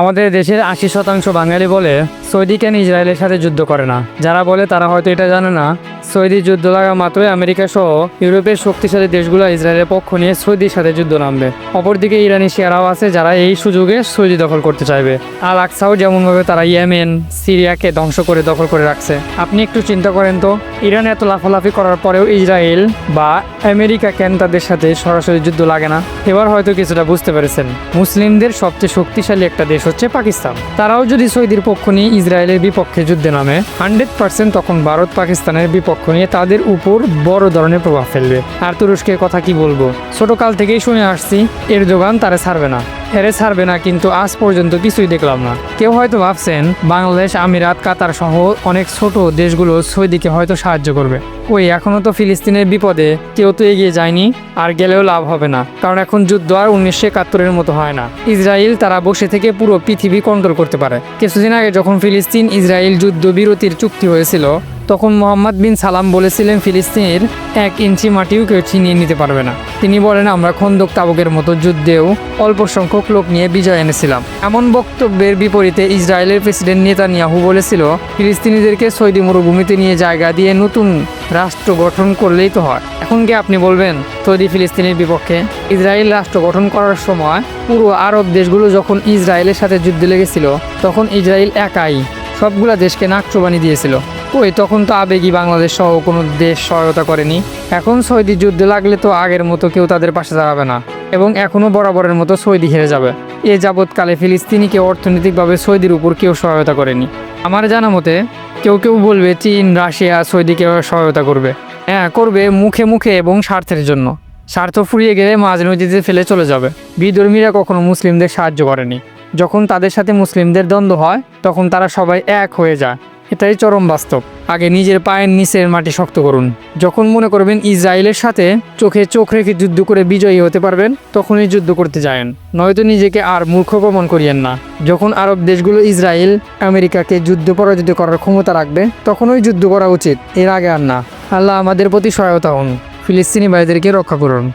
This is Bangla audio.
আমাদের দেশের আশি শতাংশ বাঙালি বলে সৌদি কেন ইসরায়েলের সাথে যুদ্ধ করে না? যারা বলে তারা হয়তো এটা জানে না। সৌদি যুদ্ধ লাগা মাত্রই আমেরিকা সহ ইউরোপের শক্তিশালী দেশগুলো ইসরায়েলের পক্ষ নিয়ে সৌদির সাথে যুদ্ধ নামবে। অপরদিকে ইরানি শেয়ারাও আছে যারা এই সুযোগে সৌদি দখল করতে চাইবে। আল আকসাও যেমনভাবে তারা ইয়েমেন, সিরিয়াকে ধ্বংস করে দখল করে রাখছে। আপনি একটু চিন্তা করেন তো, ইরান এত লাফালাফি করার পরেও ইসরায়েল বা আমেরিকা কেন তাদের সাথে সরাসরি যুদ্ধ লাগে না? এবার হয়তো কিছুটা বুঝতে পেরেছেন। মুসলিমদের সবচেয়ে শক্তিশালী একটা দেশ হচ্ছে পাকিস্তান। তারাও যদি সৌদির পক্ষ নিয়ে ইসরায়েলের বিপক্ষে যুদ্ধে নামে, হান্ড্রেড পার্সেন্ট তখন ভারত পাকিস্তানের বিপক্ষ নিয়ে তাদের উপর বড় ধরনের প্রভাব ফেলবে। আর তুরস্কের কথা কি বলব? ছোটকাল থেকেই শুনে আসছি এর যোগান তারা ছাড়বে না। এরে ছাড়বে না কিন্তু আজ পর্যন্ত কিছুই দেখলাম না। কেউ হয়তো ভাবছেন, বাংলাদেশ, আমিরাত, কাতার সহ অনেক ছোট দেশগুলো সৌদিকে হয়তো সাহায্য করবে। ওই, এখনও তো ফিলিস্তিনের বিপদে কেউ তো এগিয়ে যায়নি, আর গেলেও লাভ হবে না, কারণ এখন যুদ্ধ আর উনিশশো একাত্তরের মতো হয় না। ইসরায়েল তারা বসে থেকে পুরো পৃথিবী কন্ট্রোল করতে পারে। কিছুদিন আগে যখন ফিলিস্তিন ইসরায়েল যুদ্ধ বিরতির চুক্তি হয়েছিল, তখন মোহাম্মদ বিন সালাম বলেছিলেন ফিলিস্তিনের এক ইঞ্চি মাটিও কেউ ছিনিয়ে নিতে পারবে না। তিনি বলেন, আমরা খন্দক তাবকের মতো যুদ্ধেও অল্প সংখ্যক লোক নিয়ে বিজয় এনেছিলাম। এমন বক্তব্যের বিপরীতে ইসরায়েলের প্রেসিডেন্ট নেতানিয়াহু বলেছিল, ফিলিস্তিনিদেরকে সৌদি মরুভূমিতে নিয়ে জায়গা দিয়ে নতুন রাষ্ট্র গঠন করলেই তো হয়। এখন কি আপনি বলবেন সৌদি ফিলিস্তিনের বিপক্ষে? ইসরায়েল রাষ্ট্র গঠন করার সময় পুরো আরব দেশগুলো যখন ইসরায়েলের সাথে যুদ্ধে লেগেছিল, তখন ইসরায়েল একাই সবগুলা দেশকে নাকচুবানি দিয়েছিল। ওই তখন তো আবেগী বাংলাদেশ সহ কোনো দেশ সহায়তা করেনি। এখন সৌদি যুদ্ধ লাগলে তো আগের মতো কেউ তাদের পাশে দাঁড়াবে না এবং এখনও বরাবরের মতো সৌদি হেরে যাবে। এ যাবৎকালে ফিলিস্তিনিকে অর্থনৈতিকভাবে সৌদির উপর কেউ সহায়তা করেনি। আমার জানা মতে কেউ কেউ বলবে চীন, রাশিয়া, সৌদিকে সহায়তা করবে। হ্যাঁ করবে মুখে মুখে এবং স্বার্থের জন্য। স্বার্থ ফুরিয়ে গেলে মাঝ নদীতে ফেলে চলে যাবে। বিধর্মীরা কখনো মুসলিমদের সাহায্য করেনি। যখন তাদের সাথে মুসলিমদের দ্বন্দ্ব হয়, তখন তারা সবাই এক হয়ে যায়। এটাই চরম বাস্তব। আগে নিজের পায়ের নিচের মাটি শক্ত করুন। যখন মনে করবেন ইসরায়েলের সাথে চোখে চোখ রেখে যুদ্ধ করে বিজয়ী হতে পারবেন, তখনই যুদ্ধ করতে যায়েন। নয়তো নিজেকে আর মূর্খ প্রমাণ করিয়েন না। যখন আরব দেশগুলো ইসরায়েল আমেরিকাকে যুদ্ধ পরাজিত করার ক্ষমতা রাখবে, তখনই যুদ্ধ করা উচিত। এর আগে আর না। আল্লাহ আমাদের প্রতি সহায়তা হন ফিলিস্তিনি ভাইদেরকে রক্ষা করুন।